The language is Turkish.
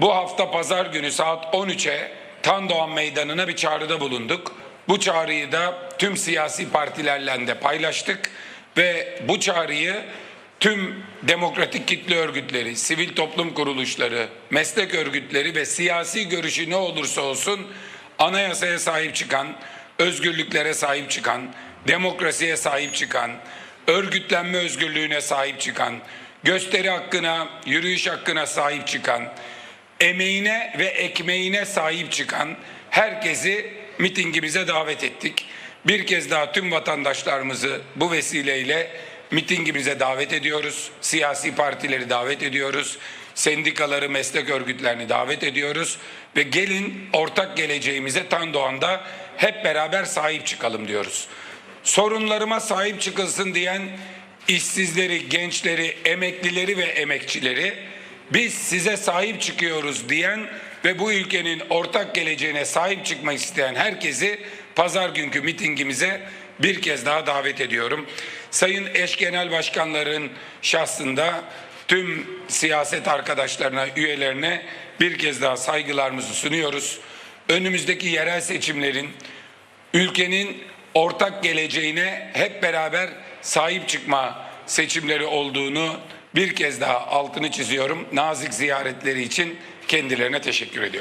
Bu hafta pazar günü saat 13'e Tandoğan Meydanı'na bir çağrıda bulunduk. Bu çağrıyı da tüm siyasi partilerle de paylaştık ve bu çağrıyı tüm demokratik kitle örgütleri, sivil toplum kuruluşları, meslek örgütleri ve siyasi görüşü ne olursa olsun anayasaya sahip çıkan, özgürlüklere sahip çıkan, demokrasiye sahip çıkan, örgütlenme özgürlüğüne sahip çıkan, gösteri hakkına, yürüyüş hakkına sahip çıkan, emeğine ve ekmeğine sahip çıkan herkesi mitingimize davet ettik. Bir kez daha tüm vatandaşlarımızı bu vesileyle mitingimize davet ediyoruz. Siyasi partileri davet ediyoruz. Sendikaları, meslek örgütlerini davet ediyoruz. Ve gelin ortak geleceğimize Tandoğan'da hep beraber sahip çıkalım diyoruz. Sorunlarıma sahip çıkılsın diyen işsizleri, gençleri, emeklileri ve emekçileri biz size sahip çıkıyoruz diyen ve bu ülkenin ortak geleceğine sahip çıkmak isteyen herkesi pazar günkü mitingimize bir kez daha davet ediyorum. Sayın eş genel başkanların şahsında tüm siyaset arkadaşlarına, üyelerine bir kez daha saygılarımızı sunuyoruz. Önümüzdeki yerel seçimlerin ülkenin ortak geleceğine hep beraber sahip çıkma seçimleri olduğunu bir kez daha altını çiziyorum. Nazik ziyaretleri için kendilerine teşekkür ediyorum.